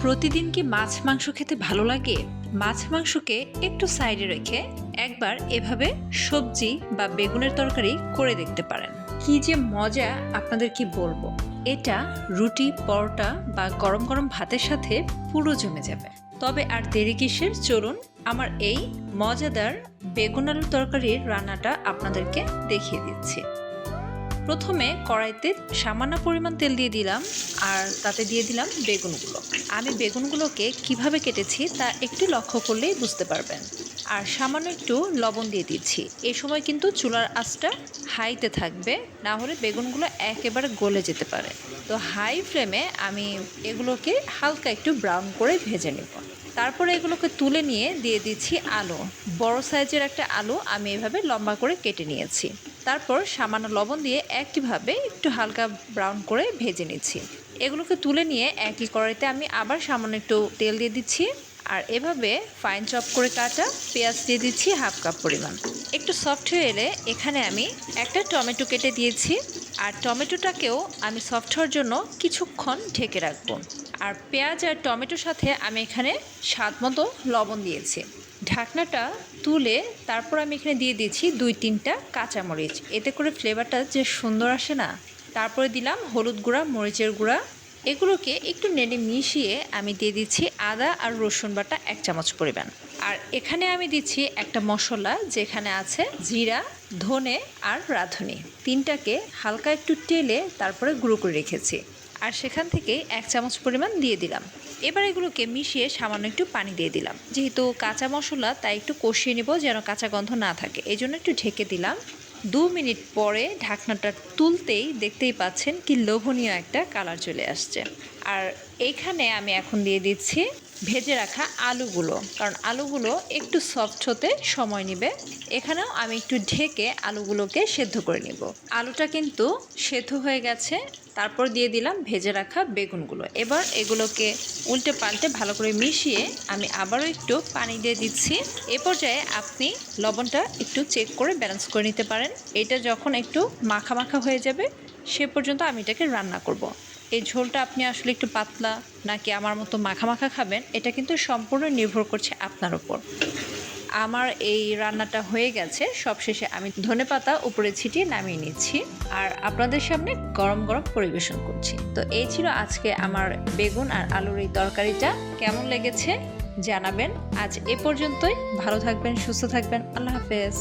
প্রতিদিন কি মাছ মাংস খেতে ভালো লাগে? মাছ মাংসকে একটু সাইডে রেখে একবার এভাবে সবজি বা বেগুনের তরকারি করে দেখতে পারেন। কি যে মজা আপনাদের কি বলব? এটা রুটি, পরোটা বা গরম গরম ভাতের সাথে পুরো জমে যাবে। তবে আর দেরি কিসের? চলুন আমার এই মজাদার বেগুন আলুর তরকারির রান্নাটা আপনাদেরকে দেখিয়ে দিচ্ছি। প্রথমে কড়াইতে সামান্য পরিমাণ তেল দিয়ে দিলাম আর তাতে দিয়ে দিলাম বেগুনগুলো। আমি বেগুনগুলোকে কীভাবে কেটেছি তা একটু লক্ষ্য করলেই বুঝতে পারবেন। আর সামান্য একটু লবণ দিয়ে দিচ্ছি। এই সময় কিন্তু চুলার আঁচটা হাইতে থাকবে, না হলে বেগুনগুলো একেবারে গলে যেতে পারে। তো হাই ফ্লেমে আমি এগুলোকে হালকা একটু ব্রাউন করে ভেজে নেব। তারপরে এগুলোকে তুলে নিয়ে দিয়ে দিচ্ছি আলু। বড় সাইজের একটা আলু আমি এভাবে লম্বা করে কেটে নিয়েছি। তারপর সামান্য লবণ দিয়ে একইভাবে একটু হালকা ব্রাউন করে ভেজে নিচ্ছি। এগুলোকে তুলে নিয়ে একই কড়াইতে আমি আবার সামান্য একটু তেল দিয়ে দিচ্ছি। আর এভাবে ফাইন চপ করে কাটা পেঁয়াজ দিয়ে দিচ্ছি হাফ কাপ পরিমাণ। একটু সফট হয়ে এলে এখানে আমি একটা টমেটো কেটে দিয়েছি। আর টমেটোটাকেও আমি সফট হওয়ার জন্য কিছুক্ষণ ঢেকে রাখব। আর পেঁয়াজ আর টমেটোর সাথে আমি এখানে স্বাদ মতো লবণ দিয়েছি। ঢাকনাটা তুলে তারপর আমি এখানে দিয়ে দিয়েছি দুই তিনটা কাঁচামরিচ। এতে করে ফ্লেভারটা যে সুন্দর আসে না, তারপরে দিলাম হলুদ গুঁড়া, মরিচের গুঁড়া। এগুলোকে একটু নেড়ে মিশিয়ে আমি দিয়ে দিচ্ছি আদা আর রসুন বাটা এক চামচ পরিমাণ। আর এখানে আমি দিচ্ছি একটা মশলা যেখানে আছে জিরা, ধনে আর রাঁধুনি। তিনটাকে হালকা একটু টেলে তারপরে গুঁড়ো করে রেখেছি। আর সেখান থেকে এক চামচ পরিমাণ দিয়ে দিলাম। এবার এগুলোকে মিশিয়ে সামান্য একটু পানি দিয়ে দিলাম। যেহেতু কাঁচা মশলা, তাই একটু কষিয়ে নেব যেন কাঁচা গন্ধ না থাকে। এই জন্য একটু ঢেকে দিলাম। দু মিনিট পরে ঢাকনাটা তুলতেই দেখতেই পাচ্ছেন কি লোভনীয় একটা কালার চলে আসছে। আর এইখানে আমি এখন দিয়ে দিচ্ছি ভেজে রাখা আলুগুলো, কারণ আলুগুলো একটু সফট হতে সময় নেবে। এখানেও আমি একটু ঢেকে আলুগুলোকে সেদ্ধ করে নিব। আলুটা কিন্তু সেদ্ধ হয়ে গেছে, তারপর দিয়ে দিলাম ভেজে রাখা বেগুনগুলো। এবার এগুলোকে উল্টে পাল্টে ভালো করে মিশিয়ে আমি আবারও একটু পানি দিয়ে দিচ্ছি। এ পর্যায়ে আপনি লবণটা একটু চেক করে ব্যালেন্স করে নিতে পারেন। এটা যখন একটু মাখা মাখা হয়ে যাবে, সে পর্যন্ত আমি এটাকে রান্না করব। এই ঝোলটা আপনি আসলে একটু পাতলা নাকি আমার মতো মাখা মাখা খাবেন, এটা কিন্তু সম্পূর্ণ নির্ভর করছে আপনার উপর। আমার এই রান্নাটা হয়ে গেছে, সবশেষে আমি ধনেপাতা উপরে ছিটিয়ে নামিয়ে নিচ্ছি আর আপনাদের সামনে গরম গরম পরিবেশন করছি। তো এই ছিল আজকে আমার বেগুন আর আলুর এই তরকারিটা, কেমন লেগেছে জানাবেন। আজ এ পর্যন্তই, ভালো থাকবেন, সুস্থ থাকবেন, আল্লাহ হাফেজ।